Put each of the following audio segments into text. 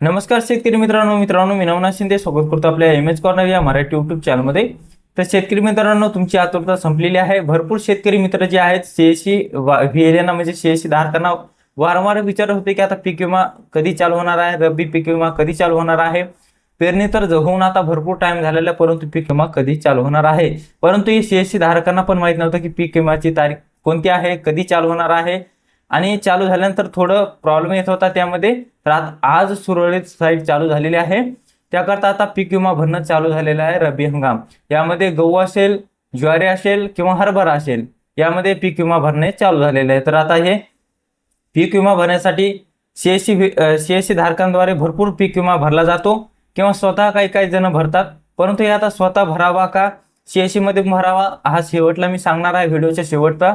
नमस्कार शेतकरी मित्रांनो मित्रांनो मी नवनाथ शिंदे स्वागत करतो आपल्या एम एच कॉर्नर या मराठी युट्यूब चॅनलमध्ये तर शेतकरी मित्रांनो तुमची आतुरता संपलेली आहे. भरपूर शेतकरी मित्र जे आहेत सीएससी व्ही म्हणजे सीएससी धारकांना वारंवार विचारत होते की आता पीक विमा कधी चालू होणार आहे? रब्बी पीक विमा कधी चालू होणार आहे? पेरणी तर होऊन आता भरपूर टाइम झालेला आहे, परंतु पीक विमा कधी चालू होणार आहे? परंतु ही सीएससी धारकांना पण माहीत नव्हतं की पीक विमाची तारीख कोणती आहे कधी चालू होणार आहे? आणि चालू झाल्यानंतर थोडं प्रॉब्लेम येत होता त्यामध्ये. तर आज सुरळीत साईट चालू झालेली आहे. त्याकरता आता पीक विमा भरणं चालू झालेलं आहे रब्बी हंगाम. यामध्ये गहू असेल ज्वारी असेल किंवा हरभरा असेल यामध्ये पीक विमा भरणे चालू झालेले आहे. तर आता हे पीक विमा भरण्यासाठी सीएससी सीएससी धारकांद्वारे भरपूर पीक विमा भरला जातो किंवा स्वतः काही काही जण भरतात. परंतु हे आता स्वतः भरावा का? सीएससीमध्ये भरावा हा शेवटला मी सांगणार आहे. व्हिडिओच्या शेवटचा.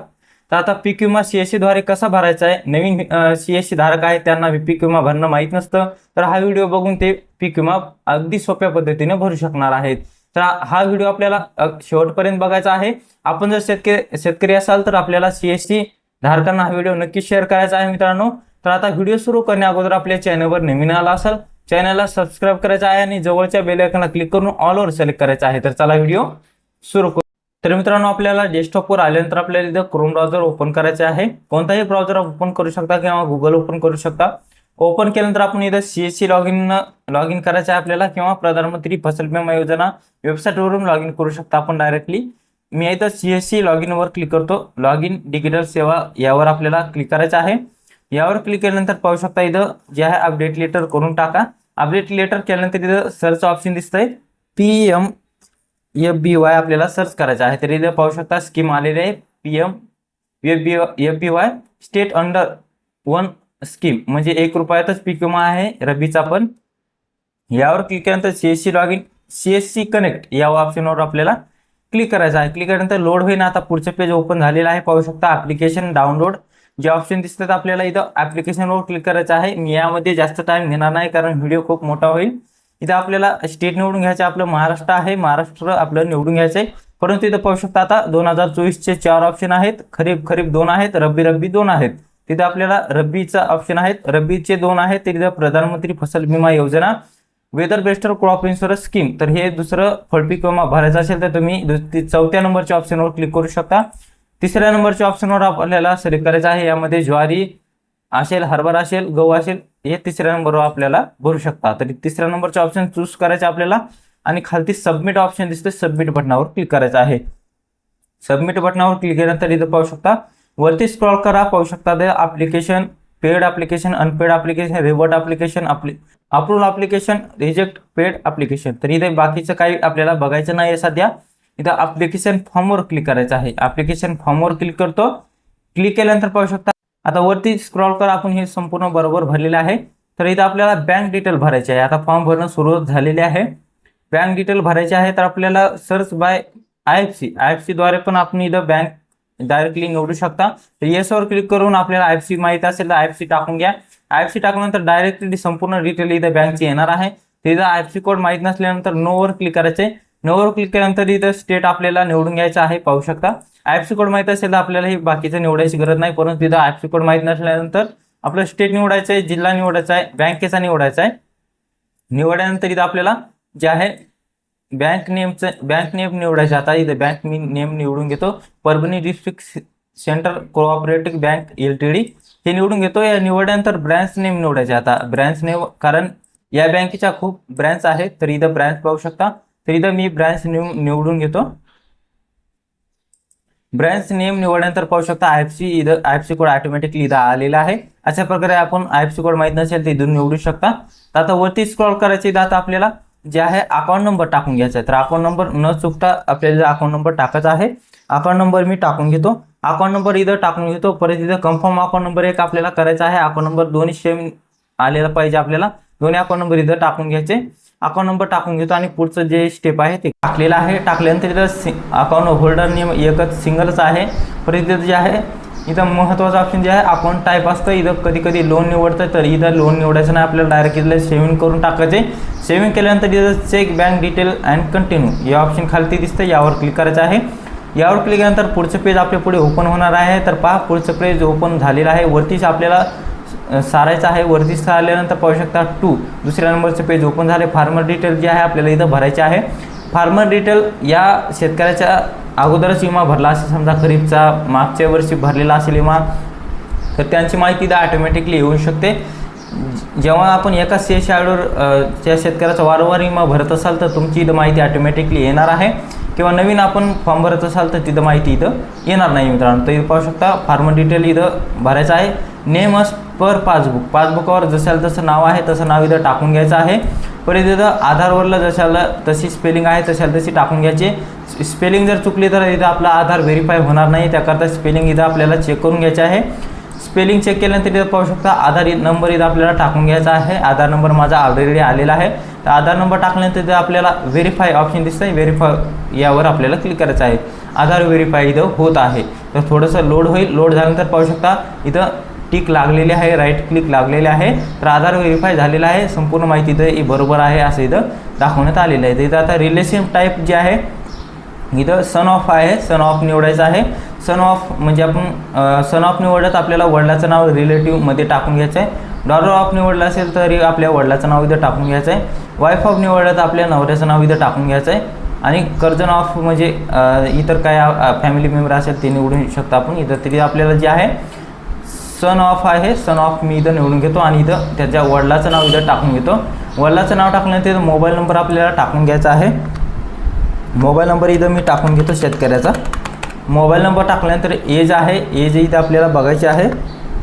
तर आता पीक विमा सीएससी द्वारे कसा भरायचा आहे? नवीन सीएससी धारक आहे त्यांना पीक विमा भरणं माहीत नसतं. तर हा व्हिडिओ बघून ते पीक विमा अगदी सोप्या पद्धतीने भरू शकणार आहेत. तर हा व्हिडिओ आपल्याला शेवटपर्यंत बघायचा आहे. आपण जर शेतकरी शेतकरी असाल तर आपल्याला सीएससी धारकांना हा व्हिडिओ नक्की शेअर करायचा आहे मित्रांनो. तर आता व्हिडिओ सुरू करण्या अगोदर आपल्या चॅनलवर नवीन आला असाल चॅनलला सबस्क्राईब करायचं आहे आणि जवळच्या बेल आयकॉनला क्लिक करून ऑलवर सिलेक्ट करायचं आहे. तर चला व्हिडिओ सुरू करू. तर मित्रांनो आपल्याला डेस्कटॉपवर आल्यानंतर आपल्याला इथं क्रोम ब्राउझर ओपन करायचे आहे. कोणताही ब्राउझर ओपन करू शकता किंवा गुगल ओपन करू शकता. ओपन केल्यानंतर आपण इथं C S C log in log in करायचं आहे आपल्याला किंवा प्रधानमंत्री फसल विमा योजना वेबसाईटवरून लॉग इन करू शकता आपण डायरेक्टली मी इथं सी एस सी लॉग इनवर क्लिक करतो. लॉग इन डिजिटल सेवा यावर आपल्याला क्लिक करायचं आहे. यावर क्लिक केल्यानंतर पाहू शकता इथं जे आहे अपडेट लेटर करून टाका. अपडेट लेटर केल्यानंतर इथं सर्च ऑप्शन दिसतंय. P M F B Y आपल्याला सर्च करायचं आहे. तर इथं पाहू शकता स्कीम आलेली आहे. P M F B F B Y state under one scheme म्हणजे एक रुपयातच पीक विमा आहे रबीचा पण. यावर क्लिक केल्यानंतर C S C log in C S C connect या ऑप्शनवर आपल्याला क्लिक करायचं आहे. क्लिक केल्यानंतर लोड होईन. आता पुढचं पेज ओपन झालेलं आहे. पाहू शकता ऍप्लिकेशन डाउनलोड जे ऑप्शन दिसतात आपल्याला इथं ऍप्लिकेशनवर क्लिक करायचं आहे. मी यामध्ये जास्त टाइम घेणार नाही कारण व्हिडिओ खूप मोठा होईल. इथं आपल्याला स्टेट निवडून घ्यायचं आपलं महाराष्ट्र आहे महाराष्ट्र आपलं निवडून घ्यायचं आहे. परंतु इथं पाहू शकता आता दोन हजार चोवीसचे चार ऑप्शन आहेत खरीप खरीप दोन आहेत रब्बी रब्बी दोन आहेत. तिथं आपल्याला रब्बीचा ऑप्शन आहेत रब्बीचे दोन आहेत तिथं Pradhanmantri Fasal Bima Yojana weather based crop insurance scheme तर हे दुसरं फळपीक विमा भरायचं असेल तर तुम्ही ती- चौथ्या नंबरच्या ऑप्शनवर क्लिक करू शकता. तिसऱ्या नंबरच्या ऑप्शनवर आपल्याला सिलेक्ट करायचं आहे यामध्ये ज्वारी असेल हरभरा असेल गहू असेल हे तिसऱ्या नंबरवर आपल्याला भरू शकता. तर तिसऱ्या नंबरचे ऑप्शन चूज करायचे आपल्याला आणि खालती सबमिट ऑप्शन दिसते सबमिट बटनावर क्लिक करायचं आहे. सबमिट बटनावर क्लिक केल्यानंतर इथं पाहू शकता वरती स्क्रॉल करा पाहू शकता ते application paid application unpaid application revert आपली approve application reject paid application तर इथे बाकीचं काही आपल्याला बघायचं नाही आहे सध्या. इथं ॲप्लिकेशन फॉर्मवर क्लिक करायचं आहे. ॲप्लिकेशन फॉर्मवर क्लिक करतो. क्लिक केल्यानंतर पाहू शकता आता वरती स्क्रॉल करा आपण हे संपूर्ण बरोबर भरलेलं आहे. तर इथं आपल्याला बँक डिटेल भरायचे आहे. आता फॉर्म भरणं सुरुवात झालेली आहे. बँक डिटेल भरायचे आहे तर आपल्याला search by I F C I F सीद्वारे पण आपण इथं बँक डायरेक्टली निवडू शकता. तर येसवर क्लिक करून आपल्याला आय एफ सी माहीत असेल तर आय एफ सी टाकून घ्या. आय एफ सी टाकल्यानंतर डायरेक्टली संपूर्ण डिटेल इथं बँकची येणार आहे. तिथं आय एफ सी कोड माहीत नसल्यानंतर नोवर क्लिक करायचे. नऊवर क्लिक केल्यानंतर इथं स्टेट आपल्याला निवडून घ्यायचा आहे पाहू शकता. ॲपसी कोड माहीत असेल तर आपल्याला हे बाकीचं निवडायची गरज नाही परंतु तिथं ॲपसी कोड माहीत नसल्यानंतर आपलं स्टेट निवडायचं आहे जिल्हा निवडायचा आहे बँकेचा निवडायचा आहे. निवडल्यानंतर इथं आपल्याला जे आहे बँक नेमचं बँक नेम निवडायचं. आता इथं बँक मी नेम निवडून घेतो. Parbhani district central cooperative bank L T D हे निवडून घेतो. या निवडल्यानंतर ब्रँच नेम निवडायचे. आता ब्रँच नेम कारण या बँकेच्या खूप ब्रँच आहेत तर इथं ब्रँच पाहू शकता. तर इथं मी ब्रँच नेम निवडून घेतो. ब्रँच नेम निवडल्यानंतर पाहू शकता आय एफ सी इथं I F C code automatically इथं आलेला आहे. अशा प्रकारे आपण आय एफ सी कोड माहीत नसेल तर इथून निवडू शकता. तर आता वरती स्क्रॉल करायचे इथं आता आपल्याला जे आहे अकाउंट नंबर टाकून घ्यायचा आहे. तर अकाउंट नंबर न चुकता आपल्याला अकाउंट नंबर टाकायचा आहे अकाउंट नंबर मी टाकून घेतो. अकाउंट नंबर इथं टाकून घेतो. परत इथं कन्फर्म अकाउंट नंबर एक आपल्याला करायचा आहे. अकाउंट नंबर दोन्ही सेम आलेला पाहिजे आपल्याला. दोन्ही अकाउंट नंबर इथं टाकून घ्यायचे. अकाउंट नंबर टाकून घेतो आणि पुढचं जे स्टेप आहे ते टाकलेलं आहे. टाकल्यानंतर इथं अकाउंट होल्डर नेम एकच सिंगलच आहे. परत इथं जे आहे इथं महत्त्वाचं ऑप्शन जे आहे अकाउंट टाईप असतं. इथं कधी कधी लोन निवडतं तर इथं लोन निवडायचं नाही. आपल्याला डायरेक्ट इथलं सेव्हिंग करून टाकायचे. सेव्हिंग केल्यानंतर इथं check bank detail and continue या ऑप्शन खालती दिसतं यावर क्लिक करायचं आहे. यावर क्लिक केल्यानंतर पुढचं पेज आपल्या पुढे ओपन होणार आहे. तर पहा पुढचं पेज ओपन झालेलं आहे. वरतीच आपल्याला सारायचं आहे. वरती सारल्यानंतर पाहू शकता टू दुसऱ्या नंबरचं पेज ओपन झाले. फार्मर डिटेल जे आहे आपल्याला इथं भरायचे आहे. फार्मर डिटेल या शेतकऱ्याच्या अगोदरच विमा भरला असेल. समजा खरीपचा मागच्या वर्षी भरलेला असेल विमा तर त्यांची माहिती इथं ऑटोमॅटिकली येऊ शकते. जेव्हा आपण एका सी एस त्या शेतकऱ्याचा वारंवार विमा भरत असाल तर तुमची इथं माहिती ऑटोमॅटिकली येणार आहे. किंवा नवीन आपण फॉर्म भरत असाल तर तिथं माहिती इथं येणार नाही मित्रांनो. तर इथं पाहू शकता फार्मर डिटेल इथं भरायचं आहे. नेम अस पर पासबुक पासबुकावर जशाला तसं नाव आहे तसं नाव इथं टाकून घ्यायचं आहे. परत इथं आधारवरला जशाला तशी स्पेलिंग आहे तशाला तशी टाकून घ्यायची. स्पेलिंग जर चुकली तर इथं आपला आधार व्हेरीफाय होणार नाही. त्याकरता स्पेलिंग इथं आपल्याला चेक करून घ्यायचे आहे. स्पेलिंग चेक केल्यानंतर इथं पाहू शकता आधार नंबर इथं आपल्याला टाकून घ्यायचा आहे. आधार नंबर माझा ऑलरेडी आलेला आहे. तर आधार नंबर टाकल्यानंतर इथं आपल्याला व्हेरीफाय ऑप्शन दिसतं आहे व्हेरीफाय यावर आपल्याला क्लिक करायचं आहे. आधार व्हेरीफाय इथं होत आहे. तर थोडंसं लोड होईल. लोड झाल्यानंतर पाहू शकता इथं टिक लागलेली आहे राईट क्लिक लागलेले आहे. तर आधार व्हेरीफाय झालेला आहे. संपूर्ण माहिती इथं ही बरोबर आहे असं इथं दाखवण्यात आलेलं आहे. तर इथं आता रिलेशन टाईप जे आहे इथं सन ऑफ आहे. सन ऑफ निवडायचं आहे. सन ऑफ म्हणजे आपण सन ऑफ निवडत आपल्याला वडिलाचं नाव रिलेटिव्हमध्ये टाकून घ्यायचं आहे. डॉलर ऑफ निवडलं असेल तरी आपल्या वडिलाचं नाव इथं टाकून घ्यायचं आहे. वाईफ ऑफ निवडलं तर आपल्या नवऱ्याचं नाव इथं टाकून घ्यायचं आहे. आणि कर्जन ऑफ म्हणजे इतर काय फॅमिली मेंबर असेल ते निवडू शकता आपण. इथं तरी आपल्याला जे आहे सन ऑफ आहे. सन ऑफ मी इथं निवडून घेतो आणि इथं त्याच्या वडिलाचं नाव इथं टाकून घेतो. वडिलाचं नाव टाकल्यानंतर इथं मोबाईल नंबर आपल्याला टाकून घ्यायचा आहे. मोबाईल नंबर इथं मी टाकून घेतो शेतकऱ्याचा. मोबाईल नंबर टाकल्यानंतर एज आहे. एज इथं आपल्याला बघायची आहे.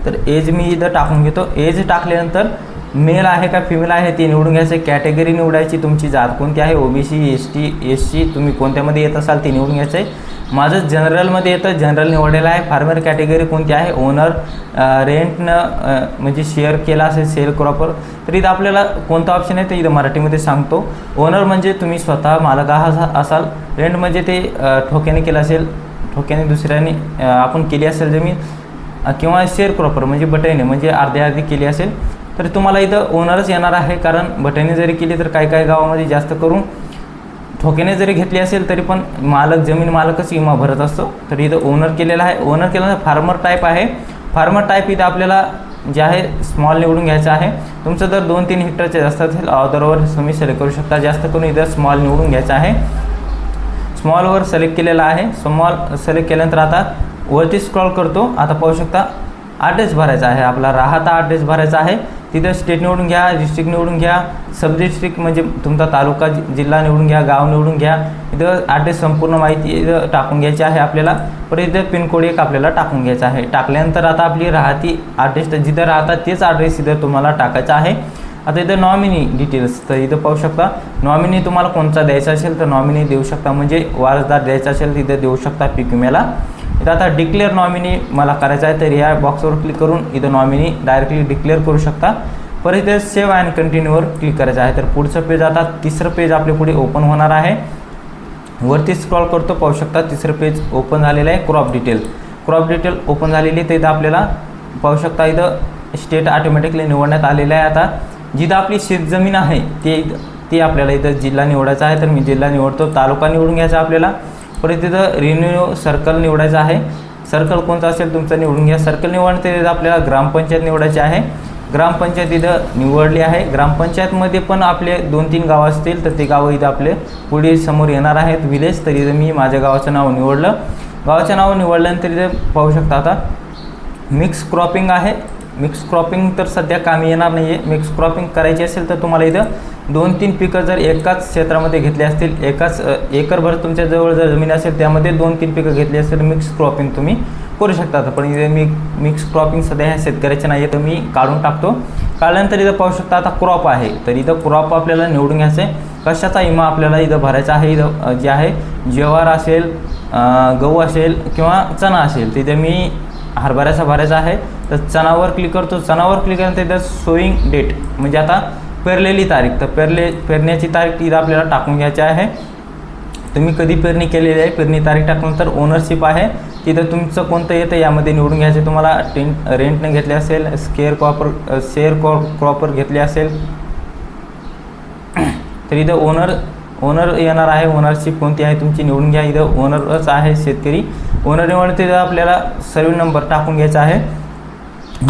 तर एज मी इथं टाकून घेतो. एज टाकल्यानंतर मेल आहे का फिमेल आहे ते निवडून घ्यायचं. कॅटेगरी निवडायची तुमची जात कोणती आहे? OBC S T S C तुम्ही कोणत्यामध्ये येत असाल ते निवडून घ्यायचं. आहे माझं जनरलमध्ये येतं जनरल निवडलेलं आहे. फार्मर कॅटेगरी कोणती आहे? ओनर रेंटनं म्हणजे शेअर केला असेल सेल क्रॉपर तर इथं आपल्याला कोणता ऑप्शन आहे ते इथं मराठीमध्ये सांगतो. ओनर म्हणजे तुम्ही स्वतः मालक आहा- असाल. रेंट म्हणजे ते ठोक्याने केलं असेल ठोक्याने दुसऱ्याने आपण केली असेल जमीन किंवा शेअर क्रॉपर म्हणजे बटाईने म्हणजे अर्ध्या अर्धी केली असेल तर तुम्हाला इथं ओनरच येणार आहे. कारण बटाईने जरी केली तर काही काही गावामध्ये जास्त करून ठोक्याने जरी घेतली असेल तरी पण मालक जमीन मालकच विमा भरत असतो. तर इथं ओनर केलेला आहे. ओनर केलेला फार्मर टाईप आहे. फार्मर टाईप इथं आपल्याला जे आहे स्मॉल निवडून घ्यायचं आहे. तुमचं जर दोन तीन हेक्टरचे जास्त असेल ऑदरवर तुम्ही सिलेक्ट करू शकता. जास्त करून इथं स्मॉल निवडून घ्यायचं आहे. स्मॉलवर सिलेक्ट केलेला आहे. स्मॉल सिलेक्ट केल्यानंतर आता वरती स्क्रॉल करतो. आता पाहू शकता ॲड्रेस भरायचा आहे. आपला राहता ॲड्रेस भरायचा आहे. तिथं स्टेट निवडून घ्या डिस्ट्रिक्ट निवडून घ्या सब डिस्ट्रिक्ट म्हणजे तुमचा तालुका जिल्हा निवडून घ्या गाव निवडून घ्या. इथं ॲड्रेस संपूर्ण माहिती इथं टाकून घ्यायची आहे आपल्याला. परत इथं पिनकोड एक आपल्याला टाकून घ्यायचा आहे. टाकल्यानंतर आता आपली राहती ॲड्रेस जिथं राहतात तेच ॲड्रेस इथं तुम्हाला टाकायचा आहे. आता इथं नॉमिनी डिटेल्स तर इथं पाहू शकता. नॉमिनी तुम्हाला कोणता द्यायचा असेल तर नॉमिनी देऊ शकता. म्हणजे वारसदार द्यायचा असेल तिथं देऊ शकता पीक विम्याला. इथं आता डिक्लेअर नॉमिनी मला करायचं आहे तर या बॉक्सवर क्लिक करून इथं नॉमिनी डायरेक्टली डिक्लेअर करू शकता. परत इथे सेव्ह अँड कंटिन्यूवर क्लिक करायचं आहे तर पुढचं पेज आता तिसरं पेज आपल्या पुढे ओपन होणार आहे. वरती स्क्रॉल करतो पाहू शकता तिसरं पेज ओपन झालेलं आहे crop detail crop detail open झालेली तर इथं आपल्याला पाहू शकता इथं स्टेट ऑटोमॅटिकली निवडण्यात आलेलं आहे आता. जिथं आपली शेतजमीन आहे ते ते आपल्याला इथं जिल्हा निवडायचा आहे तर मी जिल्हा निवडतो तालुका निवडून घ्यायचा आपल्याला. परत तिथं रिन्यू सर्कल निवडायचं आहे. सर्कल कोणतं असेल तुमचं निवडून घ्या. सर्कल निवडते तिथं आपल्याला ग्रामपंचायत निवडायची आहे. ग्रामपंचायत इथं निवडली आहे. ग्रामपंचायतमध्ये पण आपले दोन तीन गावं असतील तर ते गावं इथं आपले पुढे समोर येणार आहेत. विलेज तर इथं मी माझ्या गावाचं नाव निवडलं. गावाचं नाव निवडल्यानंतर इथं पाहू शकता आता मिक्स क्रॉपिंग आहे. मिक्स क्रॉपिंग तर सध्या कामी येणार नाही आहे मिक्स क्रॉपिंग करायची असेल तर तुम्हाला इथं दोन तीन पिकं जर एकाच क्षेत्रामध्ये घेतली असतील एकाच एकरभर तुमच्याजवळ जर जमीन असेल त्यामध्ये दोन तीन पिकं घेतली असेल मिक्स क्रॉपिंग तुम्ही करू शकता. पण इथे मी मिक्स क्रॉपिंग सध्या ह्या शेतकऱ्याचे नाही आहे तर मी काढून टाकतो. काढल्यानंतर इथं पाहू शकता आता क्रॉप आहे. तर इथं क्रॉप आपल्याला निवडून घ्यायचं आहे कशाचा विमा आपल्याला इथं भरायचा आहे इथं जे आहे ज्वार असेल गहू असेल किंवा चणा असेल तिथे मी हरभऱ्याचा भरायचा आहे. तर चणावर क्लिक करतो. चणावर क्लिक केल्यानंतर इथं सोईंग डेट म्हणजे आता पेरलेली तारीख. तर पेरले पेरण्याची तारीख इथं आपल्याला टाकून घ्यायची आहे. तुम्ही कधी पेरणी केलेली आहे? पेरणी तारीख टाकल्यानंतर ओनरशिप आहे. तिथं तुमचं कोणतं येतं यामध्ये निवडून घ्यायचं तुम्हाला टेंट रेंटने घेतले असेल share cropper share crop cropper घेतले असेल. तर इथं ओनर ओनर येणार आहे. ओनरशिप कोणती आहे तुमची निवडून घ्या. इथं ओनरच आहे शेतकरी. ओनर निवडून तिथं आपल्याला सर्व नंबर टाकून घ्यायचा आहे.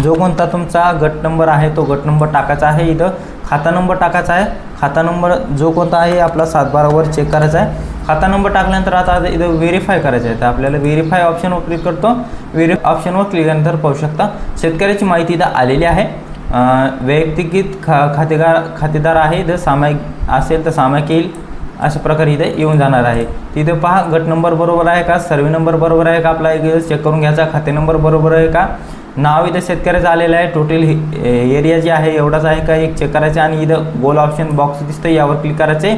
जो कोणता तुमचा गट नंबर आहे तो गट नंबर टाकायचा आहे इथं. खाता नंबर टाकायचा आहे. खाता नंबर जो कोणता आहे आपला सातबारावर चेक करायचा आहे. खाता नंबर टाकल्यानंतर आता इथं व्हेरीफाय करायचं आहे. तर आपल्याला व्हेरीफाय ऑप्शनवर क्लिक करतो. व्हेरी ऑप्शनवर क्लिक केल्यानंतर पाहू शकता. शेतकऱ्याची माहिती इथं आलेली आहे. वैयक्तिक खा खातेदार खातेदार आहे. जर सामायिक असेल तर सामायिक येईल. अशा प्रकारे इथे येऊन जाणार आहे. तिथे पहा गट नंबर बरोबर आहे का? सर्वे नंबर बरोबर आहे का? आपला एक चेक करून घ्यायचा. खाते नंबर बरोबर आहे का? नाव इथं शेतकऱ्याचं आलेलं आहे. टोटल एरिया जी आहे एवढाच आहे का एक चेक करायचं आणि इथं गोल ऑप्शन बॉक्स दिसतं यावर क्लिक करायचे.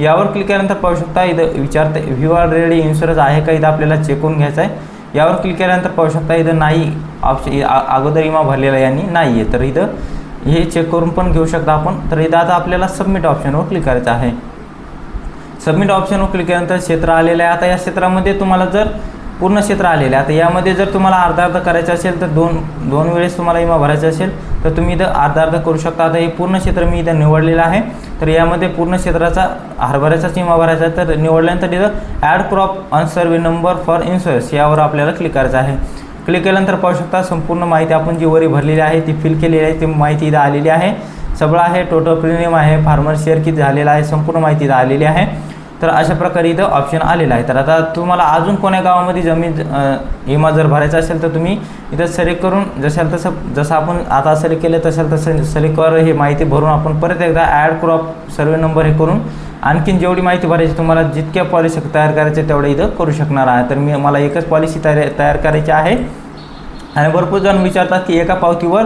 यावर क्लिक केल्यानंतर पाहू शकता इथं विचारते व्ह्यू ऑलरेडी इन्शुरन्स आहे का? इथं आपल्याला चेक करून घ्यायचं आहे. यावर क्लिक केल्यानंतर पाहू शकता इथं नाही ऑप्शन अगोदर विमा भरलेला आहे आणि नाही आहे तर इथं हे चेक करून पण घेऊ शकता आपण. तर इथं आता आपल्याला सबमिट ऑप्शनवर क्लिक करायचं आहे. सबमिट ऑप्शनवर क्लिक केल्यानंतर क्षेत्र आलेलं आहे. आता या क्षेत्रामध्ये तुम्हाला जर पूर्ण क्षेत्र आलेलं. आहे आता यामध्ये जर तुम्हाला अर्धा अर्धा करायचं असेल तर दोन दोन वेळेस तुम्हाला विमा भरायचा असेल तर तुम्ही इथं अर्धा अर्धा करू शकता. आता हे पूर्ण क्षेत्र मी इथं निवडलेलं आहे. तर यामध्ये पूर्ण क्षेत्राचा हरभऱ्याचाच विमा भरायचा आहे. तर निवडल्यानंतर इथं add crop on survey number for insurance यावर आपल्याला क्लिक करायचं आहे. क्लिक केल्यानंतर पाहू शकता संपूर्ण माहिती आपण जी वरी भरलेली आहे ती फिल केलेली आहे. ती माहिती इथं आलेली आहे. सगळं आहे. टोटल प्रीमियम आहे. फार्मर शेअर किती झालेला आहे. संपूर्ण माहिती इथं आलेली आहे. तर अशा प्रकारे इथं ऑप्शन आलेला आहे. तर आता तुम्हाला अजून कोण्या गावामध्ये जमीन विमा जर भरायचा असेल तर तुम्ही इथं सिलेक्ट करून जशाल तसं जसं आपण आता सिलेक्ट केलं तशाल तसं सिलेक्टवर हे माहिती भरून आपण परत एकदा ॲड क्रॉप सर्वे नंबर हे करून आणखीन जेवढी माहिती भरायची तुम्हाला जितक्या पॉलिसी तयार करायच्या तेवढ्या इथं करू शकणार आहे तर मी मला एकच पॉलिसी तयार तयार करायची आहे. आणि भरपूर जण विचारतात की एका पावतीवर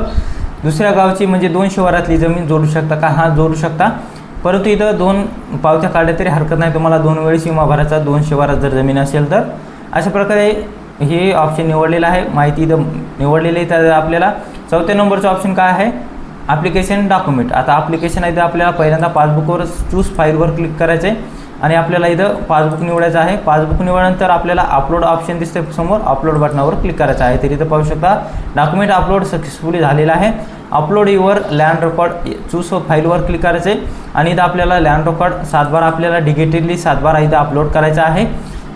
दुसऱ्या गावची म्हणजे दोन शहरातली जमीन जोडू शकता का? हा जोडू शकता. परंतु इथं दोन पावत्या काढल्या तरी हरकत नाही. तुम्हाला दोन वेळेस विमा भरायचा दोन शिवारात जर जमीन असेल तर. अशा प्रकारे हे ऑप्शन निवडलेलं आहे. माहिती इथं निवडलेली आहे. तर आपल्याला चौथ्या नंबरचं ऑप्शन काय आहे? ॲप्लिकेशन डॉक्युमेंट आता ॲप्लिकेशन आहे तर आपल्याला पहिल्यांदा पासबुकवर चूज फाईलवर क्लिक करायचं आहे आणि आपल्याला इथं पासबुक निवडायचं आहे. पासबुक निवडल्यानंतर आपल्याला अपलोड ऑप्शन दिसते समोर. अपलोड बटनावर क्लिक करायचं आहे. तर इथं पाहू शकता डॉक्युमेंट अपलोड सक्सेसफुली झालेलं आहे. Upload your land record choose फाईलवर क्लिक करायचं आहे आणि इथं आपल्याला लँड रेकॉर्ड सातबार आपल्याला डिजिटली सातबारा इथं अपलोड करायचा आहे.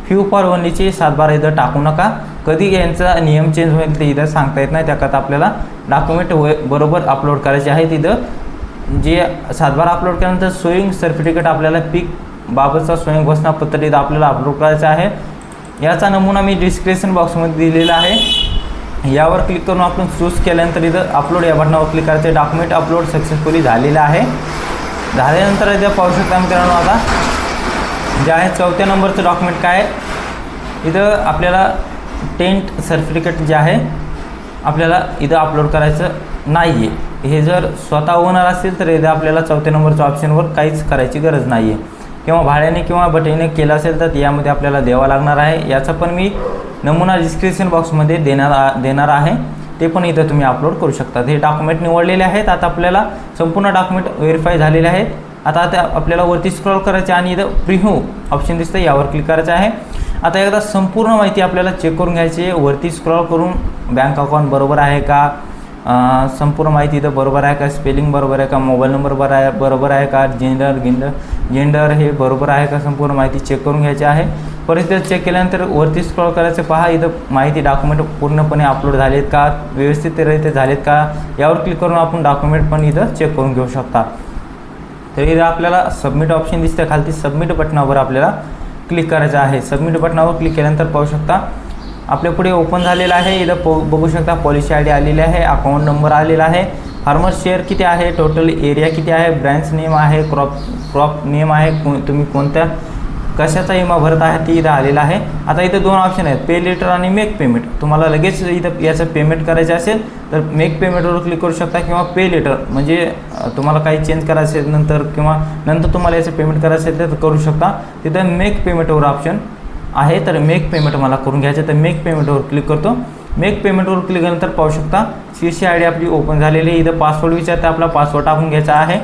फ्यू फॉर ओनलीचे सातबारा इथं टाकू नका. कधी यांचा नियम चेंज होईल ते इथं सांगता येत नाही. त्याकरता आपल्याला डॉक्युमेंट बरोबर अपलोड करायचे आहे. तिथं जे सातबार अपलोड केल्यानंतर सोईंग सर्टिफिकेट आपल्याला पीक बाबतचा स्वयं इथं आपल्याला अपलोड करायचं आहे. याचा नमुना मी डिस्क्रिप्शन बॉक्समध्ये दिलेला आहे. यावर क्लिक करून आपण चूज केल्यानंतर इथं अपलोड या बटनावर क्लिक करायचं. डॉक्युमेंट अपलोड सक्सेसफुली झालेलं आहे. झाल्यानंतर इथं पाहू शकता मित्रांनो आता जे आहे चौथ्या नंबरचं डॉक्युमेंट काय इथं आपल्याला टेंट सर्टिफिकेट जे आहे आपल्याला इथं अपलोड करायचं नाही आहे हे जर स्वतः ओनर असेल तर इथं आपल्याला चौथ्या नंबरच्या ऑप्शनवर काहीच करायची गरज नाही आहे किंवा भाड्याने किंवा बटेने केलं असेल तर यामध्ये आपल्याला द्यावा लागणार आहे. याचा पण मी नमुना डिस्क्रिप्शन बॉक्समध्ये देणार देणार आहे. ते पण इथं तुम्ही अपलोड करू शकता हे डॉक्युमेंट निवडलेले आहेत. आता आपल्याला संपूर्ण डॉक्युमेंट व्हेरीफाय झालेले आहेत. आता आता आपल्याला वरती स्क्रॉल करायचे आणि इथं प्रिव्ह्यू ऑप्शन दिसतं यावर क्लिक करायचं आहे. आता एकदा संपूर्ण माहिती आपल्याला चेक करून घ्यायची आहे. वरती स्क्रॉल करून बँक अकाउंट बरोबर आहे का? संपूर्ण माहिती इथं बरोबर आहे का? स्पेलिंग बरोबर आहे का? मोबाईल नंबर बरोबर आहे बरोबर आहे का? जेंडर गिंडर जेंडर हे बरोबर आहे का? संपूर्ण माहिती चेक करून घ्यायची आहे. परत इथं चेक केल्यानंतर वरती स्क्रॉल करायचं पहा इथं माहिती डॉक्युमेंट पूर्णपणे अपलोड झालेत का? व्यवस्थितरित्या झालेत का? यावर क्लिक करून आपण डॉक्युमेंट पण इथं चेक करून घेऊ शकता. तर इथं आपल्याला सबमिट ऑप्शन दिसतं खालती सबमिट बटनावर आपल्याला क्लिक करायचं आहे. सबमिट बटनावर क्लिक केल्यानंतर पाहू शकता आपल्या पुढे ओपन झालेलं आहे. इथं पो बघू शकता पॉलिसी आय डी आलेली आहे अकाउंट नंबर आलेला आहे. फार्मर शेअर किती आहे? टोटल एरिया किती आहे? ब्रँच नेम आहे क्रॉप क्रॉप नेम आहे. को तुम्ही कोणत्या कशाचा विमा भरत आहे ती इथं आलेला आहे. आता इथं दोन ऑप्शन आहेत. पे लेटर आणि मेक पेमेंट तुम्हाला लगेच इथं याचं पेमेंट करायचं असेल तर मेक पेमेंटवर क्लिक करू शकता किंवा पे लेटर म्हणजे तुम्हाला काही चेंज करायचं असेल नंतर किंवा नंतर तुम्हाला याचं पेमेंट करायचं असेल तर करू शकता. तिथं मेक पेमेंटवर ऑप्शन आहे तर मेक पेमेंट मला करून घ्यायचं तर मेक पेमेंटवर क्लिक करतो. मेक पेमेंटवर क्लिक केल्यानंतर पाहू शकता सी सी आय डी आपली ओपन झालेली आहे. इथं पासवर्ड विचारते आपला पासवर्ड टाकून घ्यायचा आहे.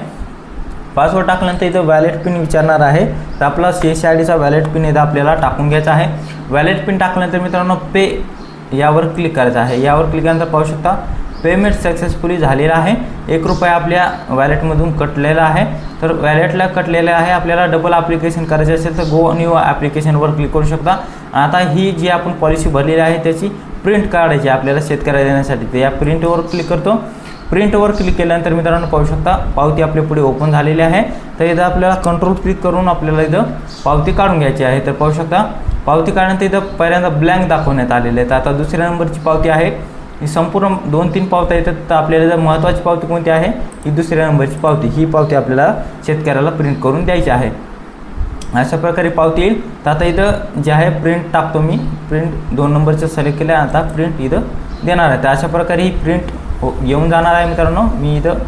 पासवर्ड टाकल्यानंतर इथं वॅलेट पिन विचारणार आहे. तर आपला सी एस आय डीचा वॅलेट पिन इथं आपल्याला टाकून घ्यायचा आहे. वॅलेट पिन टाकल्यानंतर मित्रांनो पे यावर क्लिक करायचं आहे. यावर क्लिक केल्यानंतर पाहू शकता पेमेंट सक्सेसफुली झालेला आहे. एक रुपया आपल्या वॅलेटमधून कटलेला आहे. तर वॅलेटला कटलेलं आहे. आपल्याला डबल ॲप्लिकेशन करायचे असेल तर गो न्यू ॲप्लिकेशनवर क्लिक करू शकता. आता ही जी आपण पॉलिसी भरलेली आहे त्याची प्रिंट काढायची आहे आपल्याला शेतकऱ्याला देण्यासाठी तर या प्रिंटवर क्लिक करतो. प्रिंटवर क्लिक केल्यानंतर मित्रांनो पाहू शकता पावती आपल्या पुढे ओपन झालेली आहे. तर इथं आपल्याला कंट्रोल क्लिक करून आपल्याला इथं पावती काढून घ्यायची आहे. तर पाहू शकता पावती काढण्यात इथं पहिल्यांदा ब्लँक दाखवण्यात आलेले आहे. तर आता दुसऱ्या नंबरची पावती आहे. ही संपूर्ण दोन तीन पावत्या येतात. तर आपल्याला जर महत्त्वाची पावती कोणती आहे? ही दुसऱ्या नंबरची पावती. ही पावती आपल्याला शेतकऱ्याला प्रिंट करून द्यायची आहे. अशा प्रकारे पावती येईल. तर आता इथं जे आहे प्रिंट टाकतो मी. प्रिंट दोन नंबरचं सिलेक्ट केलं आहे. आता प्रिंट इथं देणार आहे. तर अशा प्रकारे ही प्रिंट हो येऊन जाणार आहे मित्रांनो. मी इथं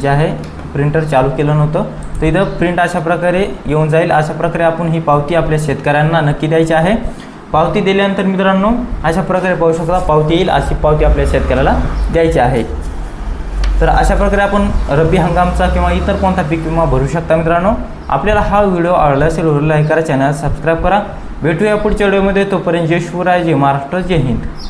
जे आहे प्रिंटर चालू केलं नव्हतं. तर इथं प्रिंट अशा प्रकारे येऊन जाईल. अशा प्रकारे आपण ही पावती आपल्या शेतकऱ्यांना नक्की द्यायची आहे. पावती दिल्यानंतर मित्रांनो अशा प्रकारे पाहू शकता पावती येईल अशी पावती आपल्या शेतकऱ्याला द्यायची आहे. तर अशा प्रकारे आपण रब्बी हंगामचा किंवा इतर कोणता पीक विमा भरू शकता मित्रांनो आपल्याला हा व्हिडिओ आवडला असेल उरला हे करा चॅनल सबस्क्राईब करा. भेटूया पुढच्या व्हिडिओमध्ये. तोपर्यंत जय शिवराय जय महाराष्ट्र जय हिंद.